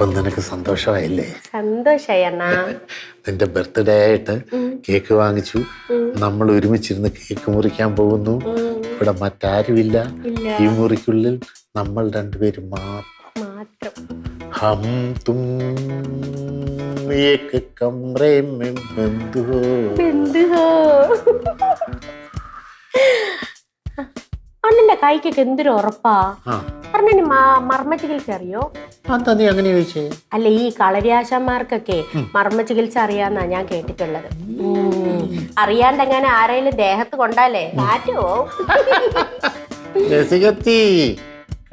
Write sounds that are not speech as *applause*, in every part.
ഇപ്പം നിനക്ക് സന്തോഷമായില്ലേ സന്തോഷായി അണ്ണാ *laughs* നിന്റെ ബർത്ത്ഡേ ആയിട്ട് കേക്ക് വാങ്ങിച്ചു നമ്മൾ ഒരുമിച്ചിരുന്ന് കേക്ക് മുറിക്കാൻ പോകുന്നു ഇവിടെ മറ്റാരുമില്ല ഈ മുറിക്കുള്ളിൽ നമ്മൾ രണ്ടുപേരും മാത്രം മാത്രം ഹം തും ഏക കമറേ में बंद हो എന്തുഹോ അണ്ണന്റെ കൈക്കൊക്കെ എന്തൊരു ഉറപ്പാ? അണ്ണന് മർമ്മ ചികിത്സ അറിയോ? അങ്ങനെ ചോദിച്ചേ. അല്ല ഈ കളരിയാശന്മാർക്കൊക്കെ മർമ്മ ചികിത്സ അറിയാന്നാ ഞാൻ കേട്ടിട്ടുള്ളത്. അറിയാണ്ടെങ്ങനെ ആരെങ്കിലും ദേഹത്ത് കൊണ്ടാലേ? മാറ്റുവോ രസികത്തി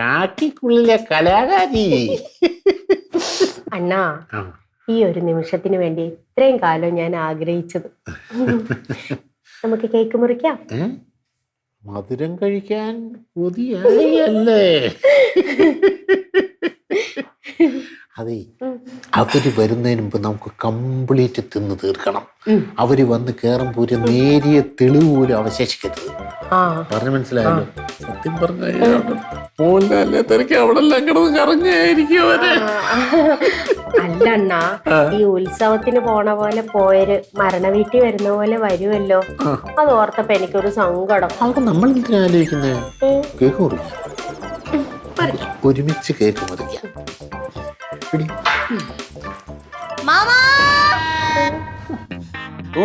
കാക്കിക്കുള്ളിലെ കലാകാരി. അണ്ണാ ഈ ഒരു നിമിഷത്തിന് വേണ്ടി ഇത്രയും കാലം ഞാൻ ആഗ്രഹിച്ചത്. *laughs* നമുക്ക് കേക്ക് മുറിക്കാം? മധുരം കഴിക്കാൻ പുതിയല്ലേ അതെ അവർ വരുന്നതിന് മുമ്പ് നമുക്ക് കംപ്ലീറ്റ് തിന്ന് തീർക്കണം. അവർ വന്ന് കേറും ഒരു നേരിയ തെളിവ് പോലും അവശേഷിക്കരുത്. പറഞ്ഞു മനസ്സിലായല്ലോ? സത്യം പറഞ്ഞ മോഹൻലാലിനെ തിരക്ക് അവിടെ എല്ലാം കിടന്ന് കറങ്ങായിരിക്കും അവർ. അല്ല അണ്ണാ ഈ ഉത്സവത്തിന് പോണ പോലെ പോയര് മരണ വീട്ടിൽ വരുന്ന പോലെ വരുമല്ലോ. അത് ഓർത്തപ്പോ എനിക്കൊരു സങ്കടം. അവർക്ക് നമ്മൾ എന്തിനാ കേക്ക് മുറിക്കാം. ഒരുമിച്ച് കേക്ക് മുറിക്കാം.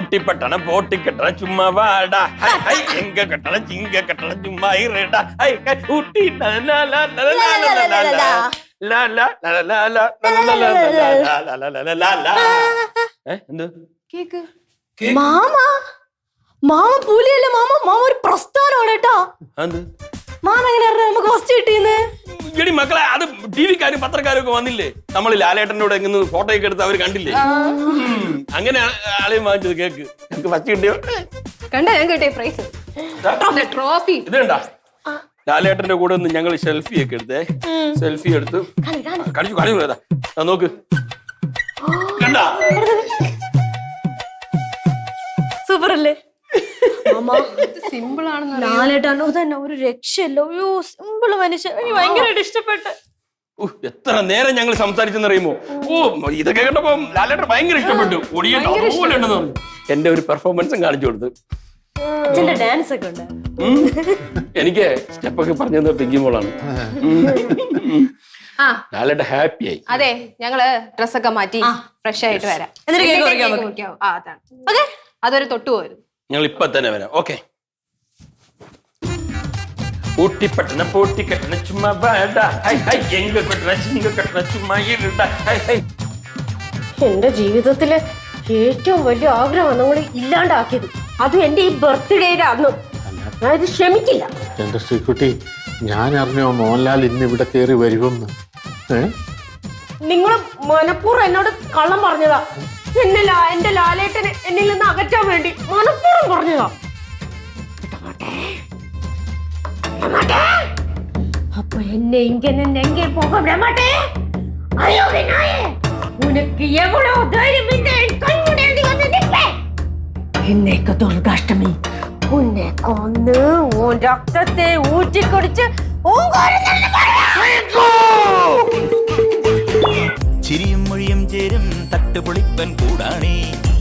ஊட்டி பட்டணம் போட்டி கட்டணம் சும்மா வாடா ஹை எங்க கட்டணம் சிங்க கட்டணம் சும்மா இருடா ஹை ஊட்டி മാമാ മാമ പൂലിയല്ല മാമ മാമ ഒരു പ്രസ്ഥാനമാണ് കേട്ടോ മാമ എങ്ങനെ നമുക്ക് ഫസ്റ്റ് കിട്ടിയെന്ന് എടി മക്കളെ അത് ടി വിക്കാരും പത്രക്കാരും ഒക്കെ വന്നില്ലേ? നമ്മൾ ലാലേട്ടന്റെ കൂടെ എങ്ങനെ ഫോട്ടോ ഒക്കെ എടുത്ത് അവർ കണ്ടില്ലേ? അങ്ങനെ ആളെയും വാങ്ങിച്ചത് കേക്ക്. എനിക്ക് ഫസ്റ്റ് കിട്ടിയോ? കണ്ടോ ഞാൻ കിട്ടിയ പ്രൈസ് ട്രോഫി ഇത് കണ്ടാ? ലാലേട്ടന്റെ കൂടെ ഒന്ന് ഞങ്ങൾ സെൽഫി ഒക്കെ എടുത്തേ. സെൽഫി എടുത്ത്. കളിച്ചു ഏതാ നോക്ക്. കണ്ടാ? സൂപ്പർ അല്ലേ സിമ്പിൾ ആണെന്ന് ലാലേട്ടാണോ തന്നെ ഒരു രക്ഷയല്ലോ. അയ്യോ സിമ്പിൾ മനുഷ്യൻ. എനിക്ക് ഭയങ്കരമായിട്ട് ഇഷ്ടപ്പെട്ട്. ഉഹ്, എത്ര നേരം ഞങ്ങൾ സംസാരിച്ചെന്നറിയുമോ? ഓ ഇതൊക്കെ കണ്ടപ്പോ ലാലേട്ടൻ ഭയങ്കര ഇഷ്ടപ്പെട്ടു. ഒടിയ പോലെ ഉണ്ടെന്ന് പറഞ്ഞു. എന്റെ ഒരു പെർഫോമൻസും കാണിച്ചു കൊടുത്തു. അച്ഛന്റെ ഡാൻസ് ഒക്കെ ഉണ്ട്. എനിക്ക് സ്റ്റെപ്പൊക്കെ പറഞ്ഞു തന്ന പിങ്കി മോളാണ്. ആ. ലാലേട്ടൻ ഹാപ്പിയായി. അതെ ഞങ്ങൾ ഡ്രസ്സൊക്കെ മാറ്റി ഫ്രഷ് ആയിട്ട് വരാം. അതൊരു തൊട്ടു പോയിരുന്നു ഞങ്ങൾ ഇപ്പൊ തന്നെ വരാം ഓക്കെ ഊട്ടിപ്പട്ടണ പോട്ടി കെട്ടണ കെട്ടണ ചിങ്ക കെട്ടണ ചുമ്മാ ഇരുണ്ട ഹൈ ഹൈ. എന്റെ ജീവിതത്തിൽ ഏറ്റവും വലിയ ആഗ്രഹം നമ്മൾ ഇല്ലാണ്ടാക്കിയത്. അത് എന്റെ ഈ ബർത്ത്ഡേയുടെ അന്ന് ഞാൻ ഇത് ക്ഷമിക്കില്ല. എന്റെ ശ്രീക്കുട്ടി ഞാൻ അറിഞ്ഞോ മോഹൻലാൽ ഇന്ന് ഇവിടെ കയറി വരുമെന്ന്? ഏ? നിങ്ങൾ മനഃപൂർവം എന്നോട് കള്ളം പറഞ്ഞതാ. എന്നെ ലാ എന്റെ ലാലേട്ടനെ എന്നിൽ നിന്ന് അകറ്റാൻ വേണ്ടി മനഃപൂർവം പറഞ്ഞതാ. അപ്പൊ എന്നെ ഇങ്ങനെ എങ്കിൽ പോകാൻ അയ്യോ ഉനക്ക് എവിടെ എന്നേക്ക് ദുർഗാഷ്ടമി. ഉന്നെ കൊന്ന് രക്തത്തെ ഊറ്റിക്കുടിച്ച് ഊ കോരുന്നു